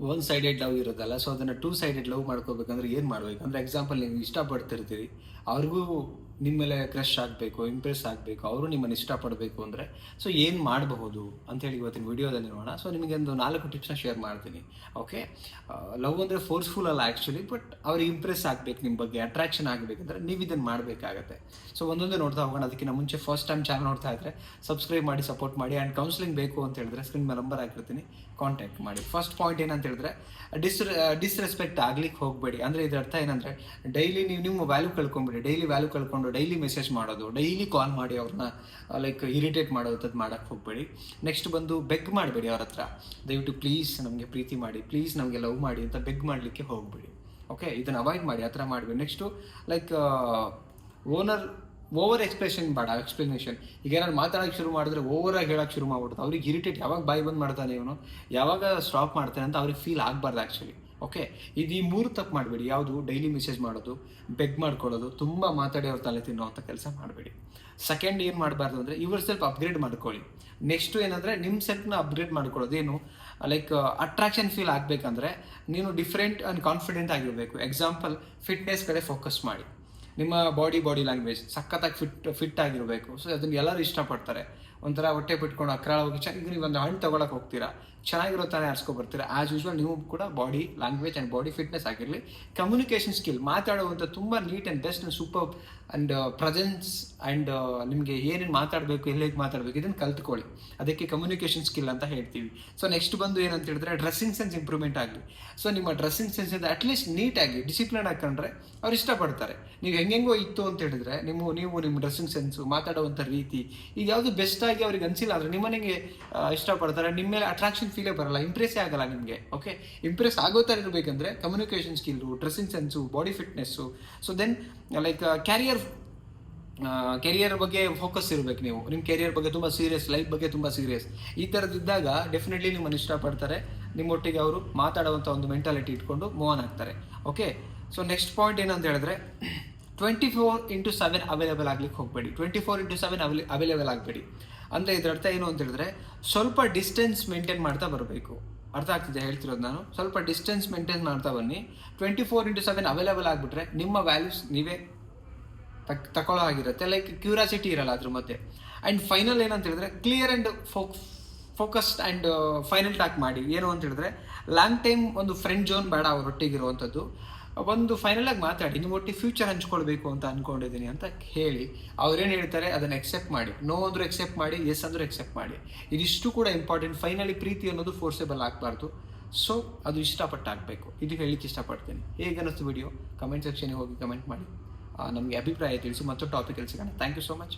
One sided love ಇರೋದಲ್ಲ so ಅದನ್ನು two sided love ಮಾಡ್ಕೋಬೇಕಂದ್ರೆ ಏನು ಮಾಡಬೇಕು? ಅಂದರೆ ಎಕ್ಸಾಂಪಲ್ ನೀವು ಇಷ್ಟಪಡ್ತಿರ್ತೀರಿ, ಅವ್ರಿಗೂ ನಿಮ್ಮ ಮೇಲೆ ಕ್ರಶ್ ಆಗಬೇಕು ಇಂಪ್ರೆಸ್ ಆಗಬೇಕು, ಅವರು ನಿಮ್ಮನ್ನು ಇಷ್ಟಪಡಬೇಕು ಅಂದರೆ ಸೊ ಏನು ಮಾಡಬಹುದು ಅಂತೇಳಿ ಇವತ್ತಿನ ವಿಡಿಯೋದಲ್ಲಿ ನೋಡೋಣ. ಸೊ ನಿಮಗೆ ಒಂದು ನಾಲ್ಕು ಟಿಪ್ಸ್ನ ಶೇರ್ ಮಾಡ್ತೀನಿ. ಓಕೆ ಲವ್ ಅಂದರೆ ಫೋರ್ಸ್ಫುಲ್ ಅಲ್ಲ ಆ್ಯಕ್ಚುಲಿ ಬಟ್ ಅವ್ರಿಗೆ ಇಂಪ್ರೆಸ್ ಆಗಬೇಕು ನಿಮ್ಮ ಬಗ್ಗೆ ಅಟ್ರಾಕ್ಷನ್ ಆಗಬೇಕಂದ್ರೆ ನೀವು ಇದನ್ನು ಮಾಡಬೇಕಾಗತ್ತೆ. ಸೊ ಒಂದೊಂದೇ ನೋಡ್ತಾ ಹೋಗೋಣ. ಅದಕ್ಕಿಂತ ಮುಂಚೆ ಫಸ್ಟ್ ಟೈಮ್ ಚಾನಲ್ ನೋಡ್ತಾ ಇದ್ದರೆ ಸಬ್ಸ್ಕ್ರೈಬ್ ಮಾಡಿ ಸಪೋರ್ಟ್ ಮಾಡಿ ಆ್ಯಂಡ್ ಕೌನ್ಸಿಲಿಂಗ್ ಬೇಕು ಅಂತ ಹೇಳಿದ್ರೆ ಸ್ಕ್ರೀನ್ ಮೇಲೆ ನಂಬರ್ ಹಾಕಿರ್ತೀನಿ. ಕಾಂಟ್ಯಾಕ್ಟ್ ಮಾಡಿ. ಫಸ್ಟ್ ಪಾಯಿಂಟ್ ಏನಂತ ಹೇಳಿದ್ರೆ ಡಿಸ್ ಡಿಸ್ರೆಸ್ಪೆಕ್ಟ್ ಆಗ್ಲಿಕ್ಕೆ ಹೋಗಬೇಡಿ. ಅಂದರೆ ಇದರ ಅರ್ಥ ಏನಂದರೆ ಡೈಲಿ ನೀವು ನಿಮ್ಮ ವ್ಯಾಲ್ಯೂ ಕಳ್ಕೊಂಬಿಡಿ. ಡೈಲಿ ವ್ಯಾಲ್ಯೂ ಕಳ್ಕೊಂಡು ಡೈಲಿ ಮೆಸೇಜ್ ಮಾಡೋದು ಡೈಲಿ ಕಾಲ್ ಮಾಡಿ ಅವ್ರನ್ನ ಲೈಕ್ ಇರಿಟೇಟ್ ಮಾಡೋವಂಥದ್ದು ಮಾಡೋಕ್ಕೆ ಹೋಗಬೇಡಿ. ನೆಕ್ಸ್ಟ್ ಬಂದು ಬೆಗ್ ಮಾಡಬೇಡಿ ಅವ್ರ ಹತ್ರ. ದಯವಿಟ್ಟು ಪ್ಲೀಸ್ ನಮಗೆ ಪ್ರೀತಿ ಮಾಡಿ ಪ್ಲೀಸ್ ನಮಗೆ ಲವ್ ಮಾಡಿ ಅಂತ ಬೆಗ್ ಮಾಡಲಿಕ್ಕೆ ಹೋಗಬೇಡಿ. ಓಕೆ ಇದನ್ನು ಅವಾಯ್ಡ್ ಮಾಡಿ, ಆ ಥರ ಮಾಡಬೇಡಿ. Next like owner over expression ಬೇಡ ಎಕ್ಸ್ಪ್ಲನೇಷನ್ ಈಗ ಏನಾದ್ರು ಮಾತಾಡೋಕೆ ಶುರು ಮಾಡಿದ್ರೆ ಓವರ್ ಆಗಿ ಹೇಳೋಕೆ ಶುರು ಮಾಡ್ಬಿಡ್ತು ಅವ್ರಿಗೆ ಇರಿಟೇಟ್ ಯಾವಾಗ ಬಾಯಿ ಬಂದ್ ಮಾಡ್ತಾನೆ ಇವನು? ಯಾವಾಗ ಸ್ಟಾಪ್ ಮಾಡ್ತಾನೆ ಅಂತ ಅವ್ರಿಗೆ ಫೀಲ್ ಆಗಬಾರ್ದು ಆ್ಯಕ್ಚುಲಿ ಓಕೆ ಇದು ಈ ಮೂರು ತಪ್ಪು ಮಾಡಬೇಡಿ. ಯಾವುದು? ಡೈಲಿ ಮೆಸೇಜ್ ಮಾಡೋದು ಬೆಗ್ ಮಾಡ್ಕೊಳ್ಳೋದು, ತುಂಬ ಮಾತಾಡಿ ಅವ್ರ ತಲೆ ತಿನ್ನೋ ಅಂತ ಕೆಲಸ ಮಾಡಬೇಡಿ. ಸೆಕೆಂಡ್ ಏನು ಮಾಡಬಾರ್ದು ಅಂದರೆ, ಇವ್ರ ಸೆಲ್ಫ್ ಅಪ್ಗ್ರೇಡ್ ಮಾಡ್ಕೊಳ್ಳಿ. ನೆಕ್ಸ್ಟ್ ಏನಂದರೆ ನಿಮ್ಮ ಸೆಲ್ಫ್ನ ಅಪ್ಗ್ರೇಡ್ ಮಾಡ್ಕೊಳ್ಳೋದು ಏನು ಲೈಕ್ ಅಟ್ರಾಕ್ಷನ್ ಫೀಲ್ ಆಗಬೇಕಂದ್ರೆ, ನೀನು ಡಿಫ್ರೆಂಟ್ ಆ್ಯಂಡ್ ಕಾನ್ಫಿಡೆಂಟ್ ಆಗಿರಬೇಕು. ಎಕ್ಸಾಂಪಲ್ ಫಿಟ್ನೆಸ್ ಕಡೆ ಫೋಕಸ್ ಮಾಡಿ. ನಿಮ್ಮ ಬಾಡಿ ಬಾಡಿ ಲ್ಯಾಂಗ್ವೇಜ್ ಸಖತ್ತಾಗಿ ಫಿಟ್ ಫಿಟ್ ಆಗಿರಬೇಕು. ಸೊ ಅದನ್ನ ಎಲ್ಲರೂ ಇಷ್ಟಪಡ್ತಾರೆ. ಒಂಥರ ಹೊಟ್ಟೆ ಬಿಟ್ಕೊಂಡು ಅಕ್ರಾಳ ಹೋಗಿ ಚೆನ್ನಾಗಿ ನೀವು ಒಂದು ಹಣ್ಣು ತೊಗೊಳಕ್ಕೆ ಹೋಗ್ತೀರಾ? ಚೆನ್ನಾಗಿರೋ ತಾನೇ ಆರಿಸ್ಕೊ ಬರ್ತೀರ? ಆಸ್ ಯೂಶ್ವಲ್ ನೀವು ಕೂಡ body language and body fitness ಆಗಿರಲಿ. ಕಮ್ಯುನಿಕೇಷನ್ ಸ್ಕಿಲ್ ಮಾತಾಡುವಂಥ ತುಂಬ neat and best and super and presence and ನಿಮಗೆ ಏನೇನು ಮಾತಾಡಬೇಕು ಎಲ್ಲೇಗೆ ಮಾತಾಡಬೇಕು ಇದನ್ನು ಕಲ್ತ್ಕೊಳ್ಳಿ. ಅದಕ್ಕೆ ಕಮ್ಯುನಿಕೇಷನ್ ಸ್ಕಿಲ್ ಅಂತ ಹೇಳ್ತೀವಿ. ಸೊ ನೆಕ್ಸ್ಟ್ ಬಂದು ಏನಂತ ಹೇಳಿದ್ರೆ ಡ್ರೆಸ್ಸಿಂಗ್ ಸೆನ್ಸ್ ಇಂಪ್ರೂವ್ಮೆಂಟ್ ಆಗಲಿ. ಸೊ ನಿಮ್ಮ ಡ್ರೆಸ್ಸಿಂಗ್ ಸೆನ್ಸ್ ಇಂದ ಅಟ್ಲೀಸ್ಟ್ ನೀಟಾಗಿ ಡಿಸಿಪ್ಲಿನ್ ಹಾಕೊಂಡ್ರೆ ಅವ್ರು ಇಷ್ಟಪಡ್ತಾರೆ. ನೀವು ಹೆಂಗೆಂಗೋ ಇತ್ತು ಅಂತ ಹೇಳಿದ್ರೆ ನಿಮ್ಮ, ನೀವು ನಿಮ್ಮ ಡ್ರೆಸ್ಸಿಂಗ್ ಸೆನ್ಸು ಮಾತಾಡುವಂಥ ರೀತಿ ಇದು ಯಾವುದು ಬೆಸ್ಟ್ ಆಗಿ ಅವ್ರಿಗೆ ಅನಿಸಿಲ್ಲ ಆದರೆ ನಿಮ್ಮನೆಗೆ ಇಷ್ಟಪಡ್ತಾರೆ. ನಿಮ್ಮ ಮೇಲೆ ಅಟ್ರಾಕ್ಷನ್ ಫೀಲೇ ಬರಲ್ಲ ಇಂಪ್ರೆಸ್ಸೇ ಆಗಲ್ಲ ನಿಮಗೆ ಓಕೆ ಇಂಪ್ರೆಸ್ ಆಗೋ ಥರ ಇರಬೇಕಂದ್ರೆ communication skill dressing sense body fitness so then like career career ಬಗ್ಗೆ ಫೋಕಸ್ ಇರಬೇಕು ನೀವು. ನಿಮ್ಮ ಕೆರಿಯರ್ ಬಗ್ಗೆ ತುಂಬ ಸೀರಿಯಸ್ ಲೈಫ್ ಬಗ್ಗೆ ತುಂಬ ಸೀರಿಯಸ್ ಈ ಥರದಿದ್ದಾಗ ಡೆಫಿನೆಟ್ಲಿ ನಿಮ್ಮನ್ನು ಇಷ್ಟಪಡ್ತಾರೆ. ನಿಮ್ಮೊಟ್ಟಿಗೆ ಅವರು ಮಾತಾಡುವಂಥ ಒಂದು ಮೆಂಟಾಲಿಟಿ ಇಟ್ಕೊಂಡು ಮೂವ್ ಆನ್ ಆಗ್ತಾರೆ ಓಕೆ ಸೊ ನೆಕ್ಸ್ಟ್ ಪಾಯಿಂಟ್ ಏನಂತ ಹೇಳಿದ್ರೆ twenty four into seven available ಆಗಲಿಕ್ಕೆ ಹೋಗಬೇಡಿ. Twenty four into seven avail available ಆಗಬೇಡಿ. ಅಂದರೆ ಇದರ ಅರ್ಥ ಏನು ಅಂತ ಹೇಳಿದ್ರೆ ಸ್ವಲ್ಪ ಡಿಸ್ಟೆನ್ಸ್ ಮೇಂಟೈನ್ ಮಾಡ್ತಾ ಬರಬೇಕು. ಅರ್ಥ ಆಗ್ತಿದೆ ಹೇಳ್ತಿರೋದು ನಾನು? ಸ್ವಲ್ಪ ಡಿಸ್ಟೆನ್ಸ್ ಮೇಂಟೈನ್ ಮಾಡ್ತಾ ಬನ್ನಿ. Twenty four into seven available ಆಗಿಬಿಟ್ರೆ ನಿಮ್ಮ ವ್ಯಾಲ್ಯೂಸ್ ನೀವೇ ತಕ್ ತಗೊಳ್ಳೋ ಆಗಿರುತ್ತೆ ಲೈಕ್ ಕ್ಯೂರಾಸಿಟಿ ಇರಲ್ಲ ಅದ್ರ ಮತ್ತೆ ಆ್ಯಂಡ್ ಫೈನಲ್ ಏನಂತ ಹೇಳಿದ್ರೆ clear and focus focused and final tack ಮಾಡಿ. ಏನು ಅಂತ ಹೇಳಿದ್ರೆ ಲಾಂಗ್ ಟೈಮ್ ಒಂದು ಫ್ರೆಂಡ್ ಜೋನ್ ಬೇಡ ಅವರೊಟ್ಟಿಗಿರುವಂಥದ್ದು ಒಂದು ಫೈನಲ್ ಆಗಿ ಮಾತಾಡಿ, ನಿಮ್ಮ ಒಟ್ಟಿಗೆ ಫ್ಯೂಚರ್ ಹಂಚ್ಕೊಳ್ಬೇಕು ಅಂತ ಅನ್ಕೊಂಡಿದ್ದೀನಿ ಅಂತ ಹೇಳಿ ಅವ್ರೇನು ಹೇಳ್ತಾರೆ, ಅದನ್ನು ಎಕ್ಸೆಪ್ಟ್ ಮಾಡಿ. ನೋ ಅಂದ್ರೂ ಎಕ್ಸೆಪ್ಟ್ ಮಾಡಿ ಎಸ್ ಅಂದ್ರೂ ಎಕ್ಸೆಪ್ಟ್ ಮಾಡಿ. ಇದಿಷ್ಟು ಕೂಡ ಇಂಪಾರ್ಟೆಂಟ್ ಫೈನಲಿ ಪ್ರೀತಿ ಅನ್ನೋದು ಫೋರ್ಸೇಬಲ್ ಆಗಬಾರ್ದು. ಸೊ ಅದು ಇಷ್ಟಪಟ್ಟು ಆಗಬೇಕು ಇದು ಹೇಳಿಕ್ಕೆ ಇಷ್ಟಪಡ್ತೀನಿ. ಹೇಗೆ ಅನ್ನಿಸ್ತು ವಿಡಿಯೋ ಕಮೆಂಟ್ ಸೆಕ್ಷನ್ಗೆ ಹೋಗಿ ಕಮೆಂಟ್ ಮಾಡಿ. ನಮಗೆ ಅಭಿಪ್ರಾಯ ತಿಳಿಸಿ ಮತ್ತು ಟಾಪಿಕಲ್ಲಿ ಸಿಗೋಣ. Thank you so much